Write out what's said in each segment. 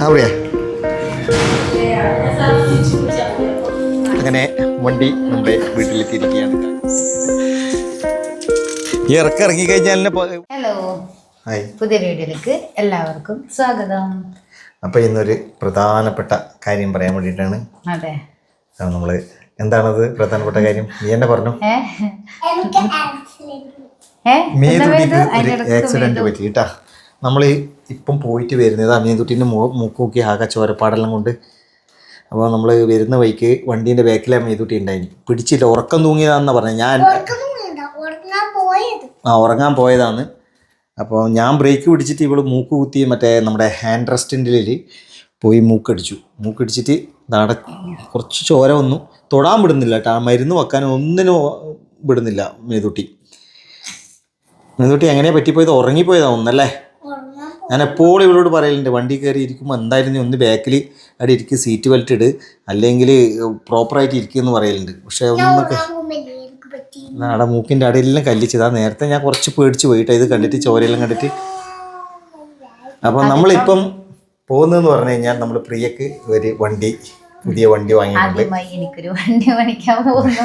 പറയാ അങ്ങനെ വണ്ടി നമ്മുടെ വീട്ടിലെത്തിയിരിക്കുകയാണ്. ഈ ഇറക്കം ഇറങ്ങി കഴിഞ്ഞാൽ ഹലോ ഹായ് പുതിയ വീഡിയോയിലേക്ക് എല്ലാവർക്കും സ്വാഗതം. അപ്പൊ ഇന്നൊരു പ്രധാനപ്പെട്ട കാര്യം പറയാൻ വേണ്ടിയിട്ടാണ്. അതെ. നമ്മൾ എന്താണത് പ്രധാനപ്പെട്ട കാര്യം? നീ എന്നെ പറഞ്ഞു. ആക്സിഡന്റ് പറ്റി കേട്ടാ നമ്മൾ ഇപ്പം പോയിട്ട് വരുന്നത് അമീൻകുട്ടീന്റെ മൂ മൂക്കൂക്കി ആകെ ചോരപ്പാടെല്ലാം കൊണ്ട്. അപ്പോൾ നമ്മൾ വരുന്ന വഴിക്ക് വണ്ടീന്റെ ബാക്കിൽ അമീൻകുട്ടി ഉണ്ടായി പിടിച്ചില്ല ഉറക്കം തൂങ്ങിയതാണെന്നാണ് പറഞ്ഞത് ഞാൻ ആ ഉറങ്ങാൻ പോയതാണ്. അപ്പോൾ ഞാൻ ബ്രേക്ക് പിടിച്ചിട്ട് ഇവൾ മൂക്ക് കുത്തി മറ്റേ നമ്മുടെ ഹാൻഡ് റെസ്റ്റിന്റെ പോയി മൂക്കടിച്ചു. മൂക്കടിച്ചിട്ട് നട കുറച്ച് ചോര വന്നു. തൊടാൻ വിടുന്നില്ല കേട്ടോ. മരുന്ന് വെക്കാൻ ഒന്നിനും വിടുന്നില്ല മേതുട്ടി. മേതുട്ടി എങ്ങനെയാണ് പറ്റിപ്പോയത്? ഉറങ്ങിപ്പോയതാ ഒന്നല്ലേ? ഞാൻ എപ്പോഴും ഇവളോട് പറയലുണ്ട് വണ്ടി കയറി ഇരിക്കുമ്പോൾ എന്തായാലും നീ ഒന്ന് ബാക്കിൽ അവിടെ ഇരിക്കും സീറ്റ് ബെൽറ്റ് ഇട് അല്ലെങ്കിൽ പ്രോപ്പറായിട്ട് ഇരിക്കുമെന്ന് പറയലുണ്ട്. പക്ഷേ ഒന്നൊക്കെ അവിടെ മൂക്കിന്റെ അടയിലെല്ലാം കല്ലിച്ചതാ നേരത്തെ ഞാൻ കുറച്ച് പേടിച്ച് പോയിട്ട് ഇത് കണ്ടിട്ട് ചോരയെല്ലാം കണ്ടിട്ട്. അപ്പം നമ്മളിപ്പം പോകുന്നതെന്ന് പറഞ്ഞു കഴിഞ്ഞാൽ നമ്മൾ പ്രിയക്ക് ഒരു വണ്ടി പുതിയ വണ്ടി വാങ്ങിയിട്ടുണ്ട്. എനിക്കൊരു വണ്ടി പോകുന്നു.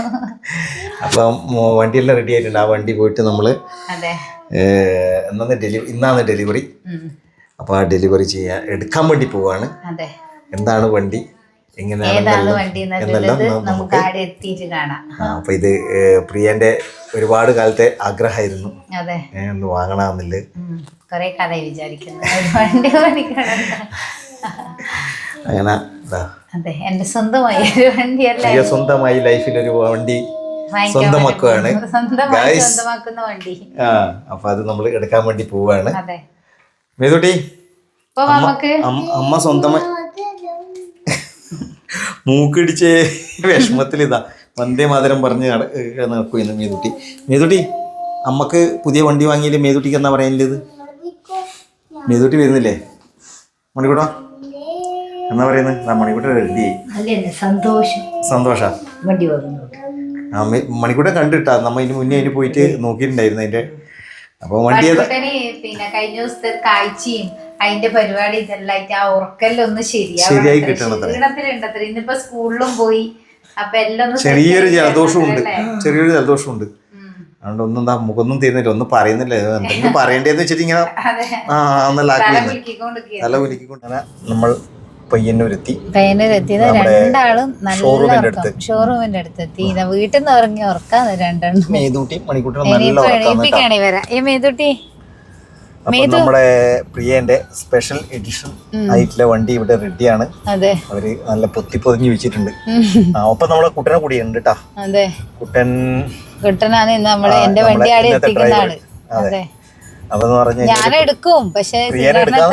അപ്പം വണ്ടിയെല്ലാം റെഡി ആയിട്ടുണ്ട്. ആ വണ്ടി പോയിട്ട് നമ്മൾ എന്നാന്ന് ഡെലിവറി ഇന്നാണ് ഡെലിവറി. അപ്പോൾ ആ ഡെലിവറി ചെയ്യാൻ എടുക്കാൻ വേണ്ടി പോവാണ്. എന്താണ് വണ്ടി? അപ്പൊ ഇത് പ്രിയന്റെ ഒരുപാട് കാലത്തെ ആഗ്രഹമായിരുന്നു. ഒന്ന് വാങ്ങണമെന്നില്ല അങ്ങനെ അതെ എന്റെ സ്വന്തമായി ഒരു വണ്ടിയല്ലേ? സ്വന്തമായി ലൈഫിൽ ഒരു വണ്ടി സ്വന്തമാക്കുകയാണ് സ്വന്തമാക്കുന്ന വണ്ടി. ആ അപ്പോൾ അത് നമ്മൾ എടുക്കാൻ വേണ്ടി പോവാണ്. അതെ. മേതുട്ടി അമ്മ- സ്വന്തമായി മൂക്കിടിച്ച് വിഷമത്തിൽ ഇതാ വന്ദേ മാതരം പറഞ്ഞ് നടക്കും ഇന്ന് മേതുട്ടി. മേതുട്ടി അമ്മയ്ക്ക് പുതിയ വണ്ടി വാങ്ങിയില്ലേ? മേതുട്ടിക്ക് എന്നാ പറയാനില്ലത് മേതുട്ടി വരുന്നില്ലേ? മണിക്കൂട്ടാ എന്നാ പറയുന്നത് മണിക്കൂട്ട റെഡി അല്ലേ സന്തോഷം. സന്തോഷ? വണ്ടി വാങ്ങുന്നു ആ മണിക്കൂട്ട കണ്ടിട്ടാ. നമ്മ ഇതിന് മുന്നേ അതിന് പോയിട്ട് നോക്കിയിട്ടുണ്ടായിരുന്നു അതിന്റെ. അപ്പോൾ വണ്ടി പിന്നെ കഴിഞ്ഞ ദിവസത്തെ കാഴ്ചയും അതിന്റെ പരിപാടി ഇതെല്ലാം ആ ഉറക്കല്ലൊന്ന് ശരിയായി കിട്ടണത്ര ഇന്നിപ്പോ സ്കൂളിലും പോയി അപ്പൊ എല്ലാം ചെറിയൊരു ജലദോഷമുണ്ട്. ചെറിയൊരു ജലദോഷമുണ്ട്. അതുകൊണ്ട് ഒന്നും എന്താ മുഖൊന്നും തീരുന്നില്ല. ഒന്നും പറയുന്നില്ല. എന്തെങ്കിലും പറയണ്ടേന്ന് വെച്ചിട്ട് ഇങ്ങനെ അതെ. ആ എന്നല്ല തല കുലുക്കിക്കൊണ്ട് നമ്മൾ പയ്യന്നൂരെത്തി. പയ്യന്നൂരെത്തിയത് രണ്ടാളും ഷോറൂമിന്റെ അടുത്ത്. ഷോറൂമിന്റെ അടുത്ത് എത്തി ഇതാ വീട്ടിൽ നിന്ന് ഇറങ്ങി ഉറക്കാന്ന് രണ്ടെണ്ണം. മേതൂട്ടി മണിക്കൂട്ടി വരാം ഏ മേതുട്ടി. നമ്മുടെ പ്രിയന്റെ സ്പെഷ്യൽ എഡിഷൻ ആയിട്ടുള്ള വണ്ടി ഇവിടെ റെഡിയാണ് അതെ. അവർ നല്ല പൊത്തി പൊതിഞ്ഞു വെച്ചിട്ടുണ്ട്. ഒപ്പം നമ്മളെ കുട്ടനെ കൂടിയുണ്ട് കേട്ടാ കുട്ടൻ കുട്ടനാണ് ഇന്ന് നമ്മളെ എന്റെ വണ്ടി എത്തിക്കുന്ന ആൾ. അതെ. അതെന്ന് പറഞ്ഞു ഞാൻ എടുക്കും പക്ഷേ പ്രിയനെ എടുക്കാൻ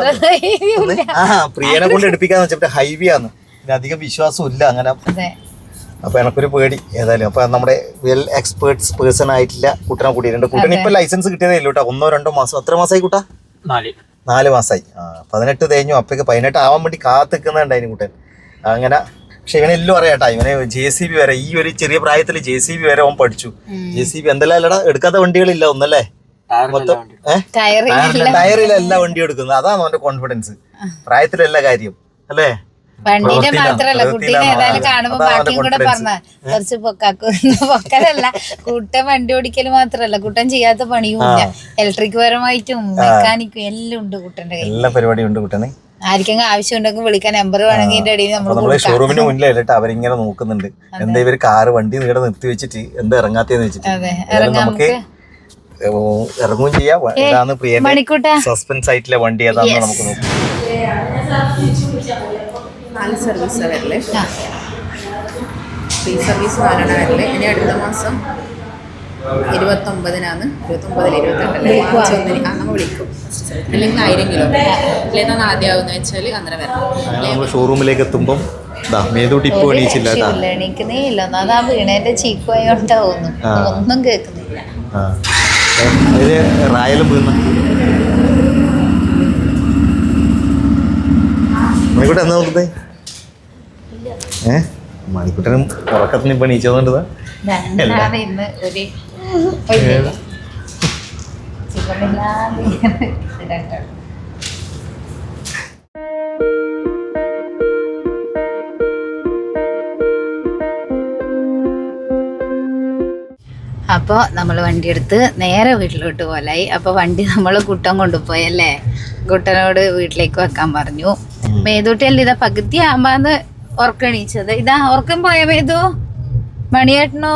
ആ പ്രിയനെ കൊണ്ട് എടുപ്പിക്കാന്ന് വെച്ചിട്ട് ഹൈവേ ആണ്. പിന്നെ അധികം വിശ്വാസം ഇല്ല അങ്ങനെ. അപ്പൊ എനക്കൊരു പേടി ഏതായാലും. അപ്പൊ നമ്മുടെ വെൽ എക്സ്പേർട്സ് പേഴ്സൺ ആയിട്ടില്ല കുട്ടനെ കൂട്ടിയിട്ടുണ്ട്. കുട്ടന് ഇപ്പൊ ലൈസൻസ് കിട്ടിയതേ ഇല്ല കേട്ടോ. ഒന്നോ രണ്ടോ മാസം. എത്ര മാസമായി കുട്ടാ? നാല്. നാല് മാസമായി ആ പതിനെട്ട് തേഞ്ഞു. അപ്പൊക്ക് പതിനെട്ട് ആവാൻ വേണ്ടി കാത്തിക്കുന്നുണ്ടായിന് കുട്ടൻ. അങ്ങനെ. പക്ഷെ ഇവനെ എല്ലാം അറിയാട്ടാ ഇവനെ ജെ സി ബി വരെ ഈ ഒരു ചെറിയ പ്രായത്തിൽ ജെ സി ബി വരെ അവൻ പഠിച്ചു. ജെ സി ബി എന്തെല്ലാം എടുക്കാത്ത വണ്ടികളില്ല ഒന്നല്ലേ? മൊത്തം ടയറിലല്ല വണ്ടി എടുക്കുന്നത്. അതാണ് അവന്റെ കോൺഫിഡൻസ് പ്രായത്തിലല്ല കാര്യം അല്ലേ? മാത്രല്ല കുട്ടീനെ പ്രവൃത്തിയിലാണ് ഏതായാലും കാണുമ്പോ അതാണ് ബാക്കിയും കൂടെ പറഞ്ഞ കുറച്ച് പൊക്കാക്കുന്ന പൊക്കലല്ല കുട്ടൻ വണ്ടി ഓടിക്കൽ മാത്രല്ല കുട്ടൻ ചെയ്യാത്ത പണിയും ഇലക്ട്രിക് പരമായിട്ടും മെക്കാനിക്കും എല്ലാം ഉണ്ട് കുട്ടന്റെ കയ്യിൽ എല്ലാ പരിപാടിയും ഉണ്ട് കുട്ടനെ. ആർക്കെങ്കിലും ആവശ്യം ഉണ്ടെങ്കിൽ വിളിക്കാൻ നമ്പർ വേണമെങ്കിൽ ഇതിന്റെ നമ്മൾ ഷോറൂമിന് മുന്നിലായിട്ട് അവരിങ്ങനെ നോക്കുന്നുണ്ട്. എന്താ ഇവർ കാറ് വണ്ടി നീടെ നിർത്തി വെച്ചിട്ട്. എന്താ ഇറങ്ങാത്തേന്ന് വെച്ചിട്ട് നമുക്ക്. ഇറങ്ങുകയും ചെയ്യാം. സസ്പെൻസ് ആയിട്ടുള്ള വണ്ടി. ഏതാണെന്ന് നമുക്ക് നോക്കാം. നാല് ഫ്രീ സർവീസ് നാലെണ്ണം വരൽ? ഇനി അടുത്ത മാസം ഇരുപത്തൊമ്പതിനാണ്. ഇരുപത്തൊമ്പതിൽ ഇരുപത്തെട്ടല്ലേ? മാർച്ച് ഒന്നിന്. ആ നമ്മൾ വിളിക്കും. അല്ലെങ്കിൽ ആയിരം കിലോ. അല്ലെങ്കിൽ ആദ്യമാകുന്ന വെച്ചാൽ അങ്ങനെ വരണം ഷോറൂമിലേക്ക് എത്തുമ്പം ഇതാ മേതൂട്ടി ഇപ്പൊ എണീച്ചില്ല കേട്ടാ. രക്ഷയില്ല എണീക്കുന്നേ ഇല്ല. ഒന്നാമത് ആ വീണേന്റെ ചീക്കുമായോണ്ടാവുന്നു ആ. ഒന്നും കേൾക്കുന്നില്ല. ആ അതിൽ റായലും വീണ. മണിക്കൂട്ടൻ എന്നാ നോക്കുന്നേ? ഏ? മണിക്കൂട്ടനും ഉറക്കത്തിന് ഇപ്പൊ നീച്ചതുകൊണ്ടതാ ഇന്ന് ഒരു അപ്പോൾ നമ്മൾ വണ്ടി എടുത്ത് നേരെ വീട്ടിലോട്ട് പോലായി. അപ്പോൾ വണ്ടി നമ്മൾ കുട്ടൻ കൊണ്ടുപോയി അല്ലേ? കുട്ടനോട് വീട്ടിലേക്ക് വെക്കാൻ പറഞ്ഞു. മേതൂട്ടിയല്ല ഇതാ പകുതി ആകുമ്പോന്ന് ഉറക്കണീച്ചത്. ഇതാ ഉറക്കം പോയ മേതു? മണിയേട്ടനോ?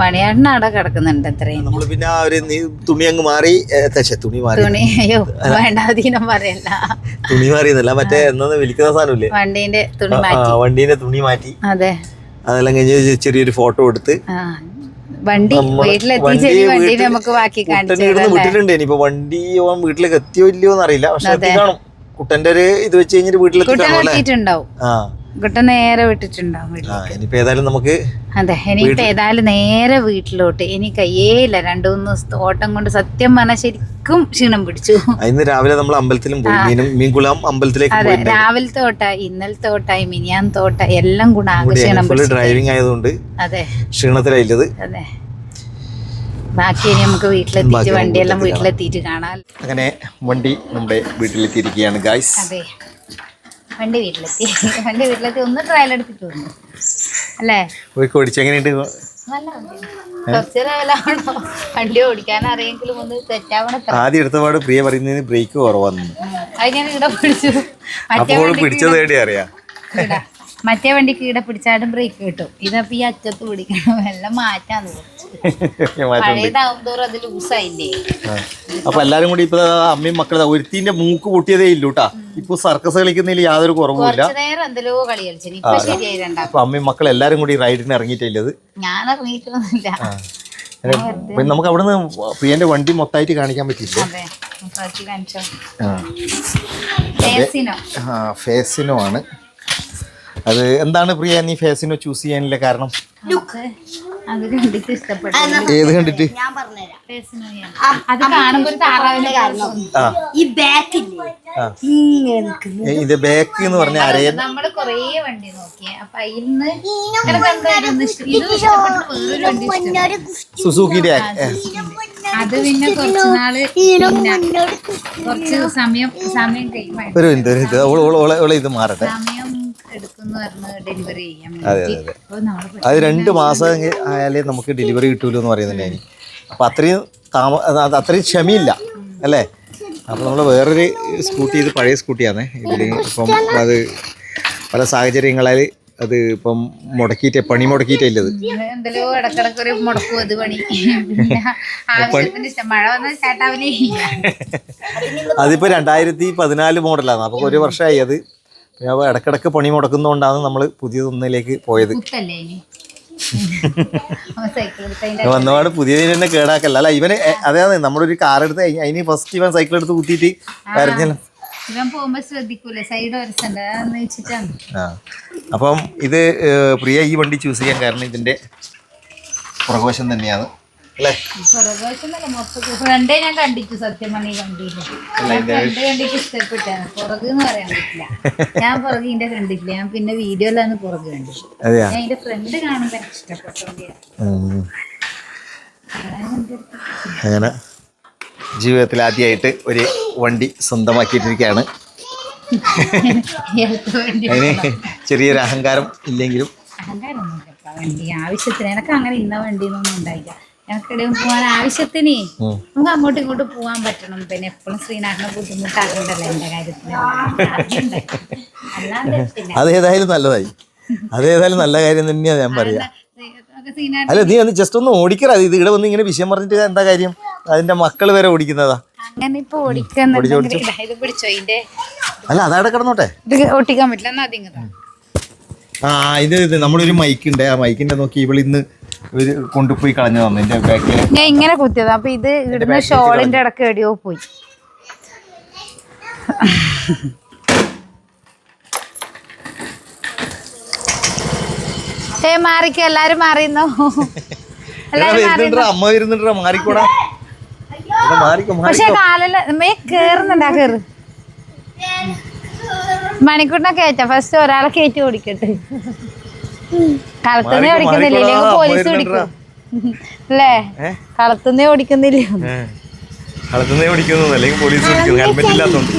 മണിയേട്ടൻ അവിടെ കിടക്കുന്നുണ്ട് അത്രയും. പിന്നെ ആ ഒരു തുണി അങ്ങ് മാറി തുണി മാറി. തുണി അയ്യോ വേണ്ട അധീനം പറയല്ല തുണി മാറിയെന്നല്ല മറ്റേ എന്നത് വിളിക്കുന്ന സാധനമില്ലേ? വണ്ടീന്റെ തുണി മാറ്റി. വണ്ടീന്റെ തുണി മാറ്റി. അതെ. അതെല്ലാം കഴിഞ്ഞ് ചെറിയൊരു ഫോട്ടോ എടുത്ത് വണ്ടി വീട്ടിലെത്തി നമുക്ക് ബാക്കി വിട്ടിട്ടുണ്ട് ഇനിയിപ്പോ വണ്ടി ഓൻ വീട്ടിലേക്ക് എത്തിയോ ഇല്ലയോ എന്നറിയില്ല. പക്ഷെ കാണും കുട്ടന്റെ ഒരു ഇത് വെച്ച് കഴിഞ്ഞിട്ട് വീട്ടിലെത്തി കാണും ആ. കുട്ടൻ നേരെ വിട്ടിട്ടുണ്ടാവും ഇനിയിപ്പോ ഏതായാലും നമുക്ക് അതെ ഇനിയിപ്പോ ഏതായാലും നേരെ വീട്ടിലോട്ട്. ഇനി കയ്യേയില്ല രണ്ടു മൂന്ന് ദിവസത്തെ ഓട്ടം കൊണ്ട് സത്യം പറഞ്ഞാൽ ശരിക്കും ക്ഷീണം പിടിച്ചു. ഇന്ന് രാവിലെ നമ്മൾ അമ്പലത്തിലും പോയി. മീൻകുളം അമ്പലത്തിലേക്ക് അതെ രാവിലത്തെ ഓട്ടായി ഇന്നലത്തെ ഓട്ടായി മിനിയാൻ ഓട്ടായി എല്ലാം കൂടെ ആകെ ക്ഷീണം ഡ്രൈവിംഗ് ആയതുകൊണ്ട് അതെ. ക്ഷീണത്തിലായില്ലത് അതെ. ബാക്കി ഇനി നമുക്ക് വീട്ടിലെത്തിയിട്ട് വണ്ടിയെല്ലാം വീട്ടിലെത്തിയിട്ട് കാണാം. അങ്ങനെ വണ്ടി നമ്മുടെ വീട്ടിലെത്തിയിരിക്കുകയാണ് ഗായ്സ് അതെ. വണ്ടി വീട്ടിലെത്തി. വണ്ടി വീട്ടിലെത്തി. ഒന്ന് ട്രയൽ എടുത്തിട്ട് വന്നു. അല്ലേ? പോയി ഓടിച്ച് എങ്ങനെയുണ്ട്? നല്ല വണ്ടി. ഓടിക്കാൻ അറിയെങ്കിലും ഒന്ന് തെറ്റാവണ ആദ്യം എടുത്തപാട് പ്രിയ പറയുന്നതിന് ബ്രേക്ക് കുറവാണ് അത് ഞാൻ ഇവിടെ പിടിച്ചു അപ്പോൾ പിടിച്ചത് അറിയാം. മറ്റേ വണ്ടിക്ക് ഇവിടെ പിടിച്ചാലും ബ്രേക്ക് കിട്ടും. ഇതപ്പോ ഈ അറ്റത്ത് പിടിക്കണം. എല്ലാം മാറ്റാന്ന് അത്. ലൂസായില്ലേ അപ്പൊ എല്ലാരും കൂടി ഇപ്പൊ അമ്മയും മക്കളും ഒരുത്തിന്റെ മൂക്ക് പൊട്ടിയതേ ഇല്ല കേട്ടാ ഇപ്പൊ സർക്കസ് കളിക്കുന്നതിൽ യാതൊരു കുറവുമില്ല അപ്പൊ അമ്മയും മക്കളും എല്ലാരും കൂടി റൈഡിന് ഇറങ്ങിയിട്ടില്ലത് ഞാൻ ഇറങ്ങിയിട്ടൊന്നുമില്ല പിന്നെ നമുക്ക് അവിടുന്ന് പ്രിയന്റെ വണ്ടി മൊത്തമായിട്ട് കാണിക്കാൻ പറ്റില്ല? ഫേസിനോ ആണ്. അത് എന്താണ് പ്രിയ നീ ഫേസിനെ ചൂസ് ചെയ്യാനില്ല കാരണം? അത് കണ്ടിട്ട് ഇഷ്ടപ്പെട്ടു. ഏത് കണ്ടിട്ട്? ഞാൻ. അത് കാണുമ്പോ ഒരു താറാവിനെ കാരണം ആ. ഈ ബാക്കില്ലേ? ആ. ഇങ്ങനെ നിൽക്കുന്നു. ഏ, ഇത് ബാക്ക് എന്ന് പറഞ്ഞ അരയൻ നമ്മൾ കൊറേ വണ്ടി നോക്കി അപ്പൊ സുസൂക്കിന്റെ അത് പിന്നെ കുറച്ച് നാൾ കുറച്ച് സമയം സമയം കഴിയുമ്പോൾ ഒരു മിനിറ്റ് ഒരു മിനിറ്റ് ഓൾ ഓൾ ഓളെ- ഓളെ ഇത് മാറട്ടെ. സമയം ഡെലിവറി ചെയ്യാൻ അതെ വേണ്ടി. അതെ. രണ്ട് മാസം ആയാലേ നമുക്ക് ഡെലിവറി കിട്ടൂലോ എന്ന് പറയുന്നുണ്ടായി അപ്പം അത്രയും താമ അത് അത് അത്രയും ക്ഷമയില്ല അല്ലേ? അപ്പം നമ്മൾ വേറൊരു സ്കൂട്ടി ഇത് പഴയ സ്കൂട്ടിയാണ് ഇതിൽ ഇപ്പം അത് പല സാഹചര്യങ്ങളിൽ അത് ഇപ്പം മുടക്കിയിട്ടേ പണി മുടക്കിയിട്ടേ ഇല്ലത് അതിപ്പോ രണ്ടായിരത്തി പതിനാല് മോഡലാണ് അപ്പൊ ഒരു വർഷമായി അത് അപ്പോൾ ഇടക്കിടക്ക് പണി മുടക്കുന്നതുകൊണ്ടാണ് നമ്മൾ പുതിയതൊന്നിലേക്ക് പോയത്. വന്നപാട് പുതിയതിന് തന്നെ കേടാക്കല്ല. അല്ല ഇവന് അതാണ് നമ്മളൊരു കാർ എടുത്ത് അതിന് ഫസ്റ്റ് ഇവൻ സൈക്കിൾ എടുത്ത് കുത്തിയിട്ട് വരഞ്ഞല്ലോ. അപ്പം ഇത് പ്രിയ ഈ വണ്ടി ചൂസ് ചെയ്യാൻ കാരണം ഇതിന്റെ പ്രകോശം തന്നെയാണ്. അല്ലേ? ഫ്രണ്ടേ ഞാൻ ഫ്രണ്ട് കണ്ടിട്ട് ഇഷ്ടപ്പെട്ടാണ്. പുറക് എന്ന് പറയാൻ പറ്റില്ല. ഞാൻ ഞാൻ പിന്നെ വീഡിയോയിലാണ് പുറകെ കണ്ടു അതെയാ? ഞാൻ ഫ്രണ്ട് കാണുമ്പോ എനിക്ക്. അങ്ങനെ ജീവിതത്തിൽ ആദ്യമായിട്ട് ഒരു വണ്ടി സ്വന്തമാക്കിയിട്ടിരിക്കുകയാണ് അതിന് ചെറിയൊരു അഹങ്കാരം ഇല്ലെങ്കിലും. അഹങ്കാരമൊന്നുമില്ലപ്പാ വണ്ടി ആവശ്യത്തിന്. എനക്ക് അങ്ങനെ ഇന്ന വണ്ടിയൊന്നും ഉണ്ടായില്ല. ഞങ്ങൾക്കിടയിൽ പോകാൻ ആവശ്യത്തിന്. നമുക്ക് അങ്ങോട്ടും ഇങ്ങോട്ടും പോകാൻ പറ്റണം. പിന്നെ എപ്പോഴും ശ്രീനാഥിനെ ബുദ്ധിമുട്ടാക്കണ്ടല്ലോ എന്റെ കാര്യത്തിൽ. അതേതായാലും നല്ലതായി. അത് ഏതായാലും നല്ല കാര്യം തന്നെയാണ് ഞാൻ പറയാ. അല്ല നീ ഒന്ന് ജസ്റ്റ് ഒന്ന് ഓടിക്കറ ഇത് ഇവിടെ വന്ന് ഇങ്ങനെ വിഷയം പറഞ്ഞിട്ട് എന്താ കാര്യം? അതിന്റെ മക്കൾ വരെ ഓടിക്കുന്നതാ. അങ്ങനെ ഇപ്പൊ അല്ല അതവിടെ കിടന്നോട്ടെ. ഇത് ഒട്ടിക്കാൻ പറ്റില്ല. ആ ഇത് ഇത് നമ്മളൊരു മൈക്ക് ഉണ്ട്. ആ മൈക്കിന്റെ നോക്കി ഇവൾ കൊണ്ടുപോയി കളഞ്ഞു തന്നു എന്റെ ബാക്കിൽ ഞാൻ ഇങ്ങനെ കുത്തിയത്. അപ്പൊ ഇത് ഇടുന്ന ഷോളിന്റെ ഇടയ്ക്ക് എടിയോ പോയി. ഏ മാറിക്കോ. എല്ലാരും മാറിയെന്നോ അമ്മ മാറിക്കോടാ. മാറിക്കോ പക്ഷെ കാലല്ല മേ കേറുന്നുണ്ടാ കേറ്. മണിക്കൂറിനെ കയറ്റാ ഫസ്റ്റ് ഒരാളെ കയറ്റി ഓടിക്കട്ടെ. കളത്തുന്നേ മാറിക്കോ, ഓടിക്കുന്നില്ല ഇല്ലെങ്കിൽ പോലീസ് പിടിക്കും. അല്ലേ കളത്തുനിന്നേ ഓടിക്കുന്നില്ല. കളത്തുനിന്നേ ഓടിക്കുന്നു അല്ലെങ്കിൽ പോലീസ് പിടിക്കുന്നു ഹെൽമെറ്റ് ഇല്ലാത്തോണ്ട്.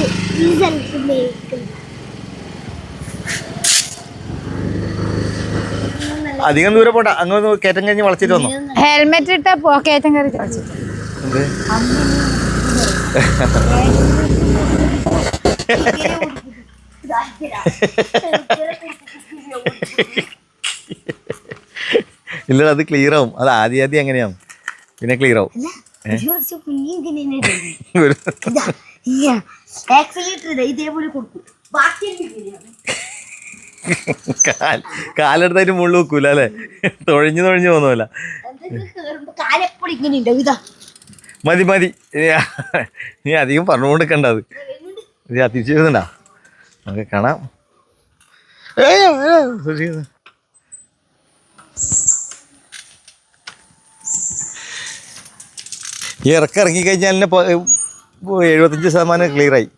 അധികം ദൂരം പോട്ടെ അങ്ങ് കയറ്റം കഴിഞ്ഞ് വളച്ചിട്ട് വന്നു? ഹെൽമെറ്റ് ഇട്ട പോക്കേറ്റം കയറി കളിച്ചു എന്ത്? ഇല്ല അത് ക്ലിയർ ആവും. അത് ആദ്യം ആദ്യം എങ്ങനെയാവും? പിന്നെ ക്ലിയർ ആവും. കാലെടുത്തായിട്ട് മുള്ളു വെക്കൂല അല്ലേ? തൊഴിഞ്ഞു തൊഴിഞ്ഞു പോകുന്നല്ല ഇതാ. മതി മതി. നീ അധികം പറഞ്ഞുകൊണ്ട് അത്. ഇത് തിരിച്ചു വരുന്നുണ്ടാ നമുക്ക് കാണാം. ഏയ്, ഏയ്, ഈ ഇറക്കം ഇറങ്ങിക്കഴിഞ്ഞാൽ തന്നെ എഴുപത്തഞ്ച് ശതമാനം ക്ലിയർ ആയി.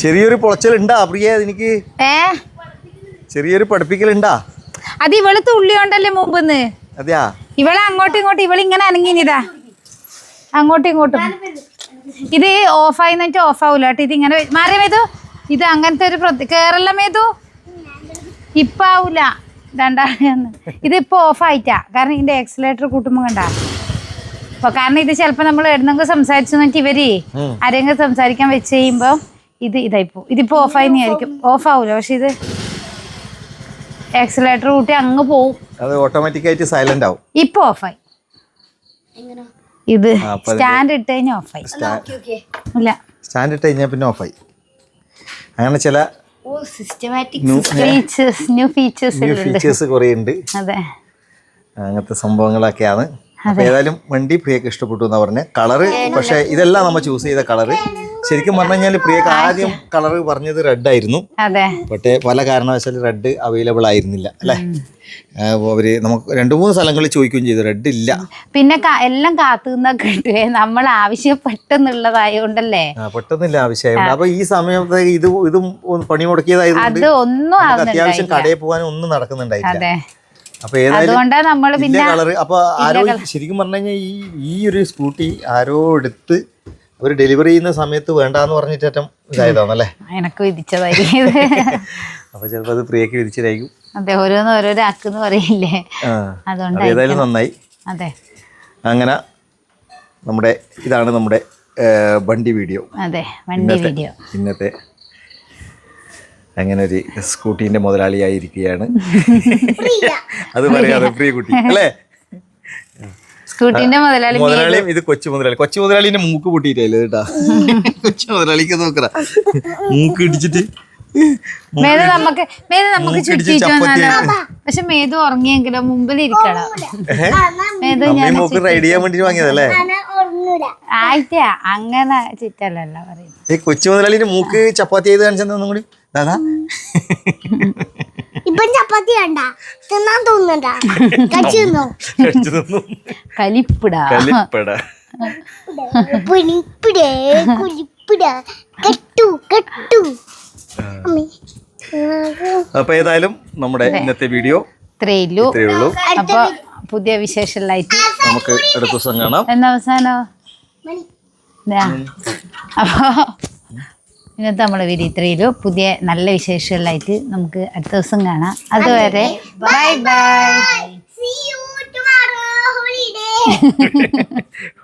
ചെറിയൊരു പൊളച്ചലുണ്ടാ പ്രിയ എനിക്ക് ചെറിയൊരു പഠിപ്പിക്കലുണ്ടാ? അത് ഇവൾ തുള്ളി കൊണ്ടല്ലേ മുമ്പെന്ന് അതെയാ? ഇവളെ അങ്ങോട്ടും ഇങ്ങോട്ടും ഇവളിങ്ങനെ അനങ്ങിനിതാ അങ്ങോട്ടും ഇങ്ങോട്ടും. ഇത് ഓഫായി എന്നിട്ട് ഓഫ് ആവൂല കേട്ടോ. ഇത് ഇങ്ങനെ മാറിയ മേതു. ഇത് അങ്ങനത്തെ ഒരു പ്രതി കേരള മേതു? ഇപ്പൊ ആവൂല. രണ്ടാണ് ഇതിപ്പോ ഓഫായിട്ടാ. ഓഫ് ആയിട്ടാ കാരണം ഇതിന്റെ എക്സലേറ്റർ കൂട്ടുമ്പോ കണ്ടാ. അപ്പൊ കാരണം ഇത് ചിലപ്പോ നമ്മൾ എടുന്നെങ്കിൽ സംസാരിച്ചു എന്നിട്ട് ഇവർ. ആരെങ്കിലും സംസാരിക്കാൻ വെച്ച് കഴിയുമ്പോ ഇത് ഇതായിപ്പോ. ഇതിപ്പോ ഓഫ് ആയി ആയിരിക്കും ഓഫ് ആവൂല പക്ഷെ ഇത് എക്സലേറ്റർ കൂട്ടി അങ്ങ് പോവും. അത് ഓട്ടോമാറ്റിക്കായിട്ട് സൈലന്റ് ആവും. ഇപ്പൊ ഓഫായി. ഇത് സ്റ്റാൻഡ് ഇട്ട് കഴിഞ്ഞാൽ ഓഫായി. ഇല്ല. സ്റ്റാൻഡ് ഇട്ട് കഴിഞ്ഞാൽ പിന്നെ ഓഫായി. അങ്ങനെ ചില systematic features new features new features കുറേ ഉണ്ട് അതെ. അങ്ങനത്തെ സംഭവങ്ങളൊക്കെയാണ്. ഏതായാലും വണ്ടി പ്രിയക്ക് ഇഷ്ടപ്പെട്ടു എന്ന് പറഞ്ഞ. കളറ് പക്ഷെ ഇതെല്ലാം നമ്മൾ ചൂസ് ചെയ്ത കളറ് ശരിക്കും പറഞ്ഞു കഴിഞ്ഞാൽ പ്രിയക്ക് ആദ്യം കളർ പറഞ്ഞത് റെഡ് ആയിരുന്നു. അതെ. പക്ഷേ പല കാരണവശാലും റെഡ് അവൈലബിൾ ആയിരുന്നില്ല അല്ലേ? അവർ നമുക്ക് രണ്ട് മൂന്ന് സ്ഥലങ്ങളിൽ ചോദിക്കുകയും ചെയ്തു റെഡ് ഇല്ല. പിന്നെ എല്ലാം കാത്തു നിന്നൊക്കെ കിട്ടുവേ നമ്മൾ ആവശ്യപ്പെട്ടെന്നുള്ളതായോണ്ടല്ലേ? ആ, പെട്ടെന്നില്ല ആവശ്യം അപ്പൊ ഈ സമയത്ത് ഇത് ഇതും പണി മുടക്കിയതായതുകൊണ്ട് അത് ഒന്നും അത്യാവശ്യം കടയിൽ പോകാനും ഒന്നും നടക്കുന്നുണ്ടായില്ല. അപ്പൊ ഏതായാലും കളറ്. അപ്പൊ ആരോ ശരിക്കും പറഞ്ഞു കഴിഞ്ഞാൽ ഈ ഈ ഒരു സ്കൂട്ടി ആരോ എടുത്ത് അവർ ഡെലിവറി ചെയ്യുന്ന സമയത്ത് വേണ്ടാന്ന് പറഞ്ഞിട്ട് ഏറ്റവും ഇതായതാണല്ലേ? എനക്ക് വിധിച്ചതായിരിക്കും അപ്പൊ ചിലപ്പോ അത് പ്രിയക്ക് വിധിച്ചതായിരിക്കും അതെ ഓരോന്ന് ഓരോരോ ആക്കെന്ന് പറയില്ലേ? അതുകൊണ്ട് ഏതായാലും നന്നായി. അതെ. അങ്ങനെ നമ്മുടെ ഇതാണ് നമ്മുടെ വണ്ടി വീഡിയോ. അതെ വണ്ടി വീഡിയോ. ഇന്നത്തെ അങ്ങനെ ഒരു സ്കൂട്ടീന്റെ മുതലാളിയായിരിക്കുകയാണ്. അത് പറയാതെ പ്രിയ കുട്ടി അല്ലേ? സ്കൂട്ടിന്റെ മുതലാളി മുതലാളിയും ഇത് കൊച്ചു മുതലാളി. കൊച്ചു മുതലാളിന്റെ മൂക്ക് പൊട്ടിയിട്ടല്ലേ കേട്ടാ? കൊച്ചു മുതലാളിക്ക് നോക്കറ മൂക്ക് ഇടിച്ചിട്ട്. മേത് നമുക്ക് മേത് നമുക്ക് ചുറ്റിച്ചു ചപ്പത്തി. പക്ഷെ മേതു ഉറങ്ങിയെങ്കിലും മുമ്പിൽ ഇരിക്കണം. മേത് ഞാൻ മൂക്ക് റൈഡ് ചെയ്യാൻ വേണ്ടി വാങ്ങിയതല്ലേ? ആയിട്ടാ അങ്ങനെ ചുറ്റല്ലല്ല പറയുന്നത്. ഈ കൊച്ചു മുതലാളിന്റെ മൂക്ക് ചപ്പാത്തി ചെയ്ത് കാണിച്ചെന്നൊന്നും കൂടി? ദാദാ ഇപ്പം ചപ്പാത്തി വേണ്ട. തിന്നാൻ തോന്നണ്ട കച്ചു തിന്നോ? കഴിച്ചു തന്നു. കലിപ്പിടാ. കലിപ്പട. പുളിപ്പിടേ കുലിപ്പിട. കെട്ടു കെട്ടു. അമ്മേ. അപ്പൊ ഏതായാലും നമ്മുടെ ഇന്നത്തെ വീഡിയോ ഇത്രയേ ഉള്ളൂ. അപ്പൊ പുതിയ വിശേഷമുള്ളായിട്ട് നമുക്ക് അടുത്ത ദിവസം കാണാം. എന്നാ അവസാനോ? ദാ. അപ്പൊ ഇന്നത്തെ നമ്മളെ വീഡിയോ ഇത്രയുള്ളൂ പുതിയ നല്ല വിശേഷങ്ങളായിട്ട് നമുക്ക് അടുത്ത ദിവസം കാണാം. അതുവരെ bye bye See you tomorrow. Holiday.